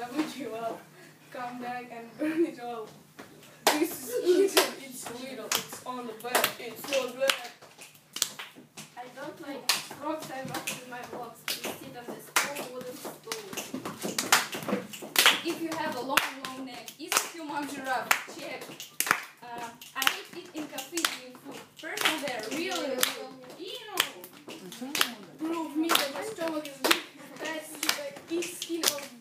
you'll never give up. Come back and burn it all. This is little, it's little, it's on the bed, it's so good. I don't like rocks. I rock in my blocks. You sit on this old wooden stool. If you have a long, long neck, is a human giraffe? Check. Uh, I hate it in cafe in food. Person there, really, really. Ew. Prove me that my stomach is big. That's like each skin of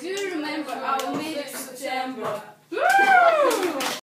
Do you remember our May September?